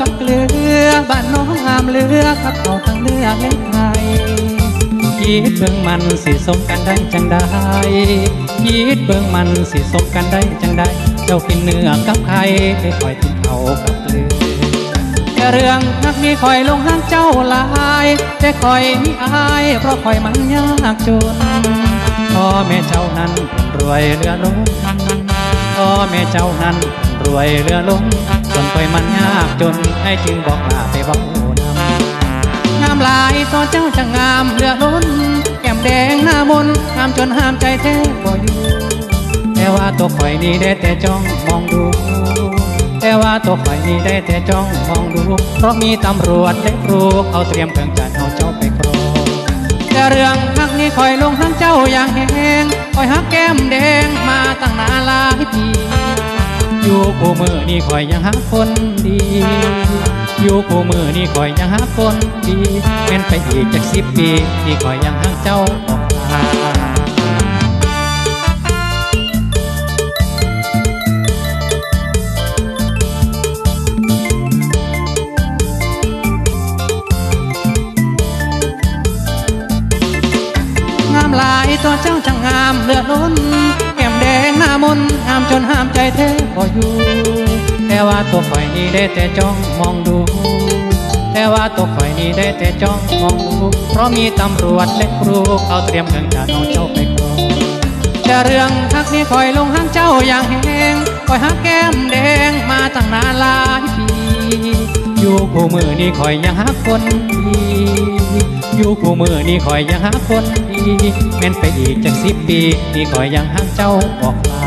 กับเกลือบ้านน้องงามเลือกับเขาทั้งเลือเล็กไทยคิดเบิ่งมันสิสมกันได้จังได้คิดเบิ่งมันสิสมกันได้จังได้ เจ้ากินเนื้อกับไข่ไปคอยกินเขากับเกลือแต่เรื่องนักนี้คอยลงห้างเจ้าลาย แต่คอยมีอายเพราะคอยมันยากจนพ่อแม่เจ้านั้นรวยเรือล้มพ่อ แม่เจ้านั้นรวยเรือล้มส่วนคอยมันยากจนให้จึงบอกลาไปบ้านำงามหลายตัวเจ้าจะงามเรือล้นแก้มแดงหน้ามนงามจนห้ามใจแท้บ่อยู่แต่ว่าตัวข่อยนี่ได้แต่จ้องมองดู แต่ว่าตัวข่อยนี่ได้แต่จ้องมองดู เพราะมีตำรวจและครูเขาเตรียมเครื่องจัดเอาเจ้าไปครองแต่เรื่องฮักนี้คอยลงหักเจ้าอย่างแห้ง คอยหักแก้มแดงมาตั้งนานหลายปีอยู่กูมือนี่คอยยังหักคนดี อยู่กูมือนี่คอยยังหักคนดีเป็นไปอีกจากสิบปีนี่คอยยังหักเจ้า ตัวเจ้าช่างงามเลือดล้นแก้มแดงหน้ามนต์งามจนห้ามใจเธอพออยู่ แต่ว่าตัวข่อยนี่ได้แต่จ้องมองดู แต่ว่าตัวข่อยนี่ได้แต่จ้องมองดู เพราะมีตำรวจและครูเขาเตรียมเครื่องจัดเอาเจ้าไปครองแต่เรื่องฮักนี่คอยลงห้างเจ้าอย่างแห้งคอยฮักแก้มแดงมาตั้งนานหลายปี อยู่คู่มือนี่คอยยังหาคนดี อยู่คู่มือนี่คอยยังหาคนดีแม่นไปอีกจากสิบปี นี่คอยยังหาเจ้าบอกลา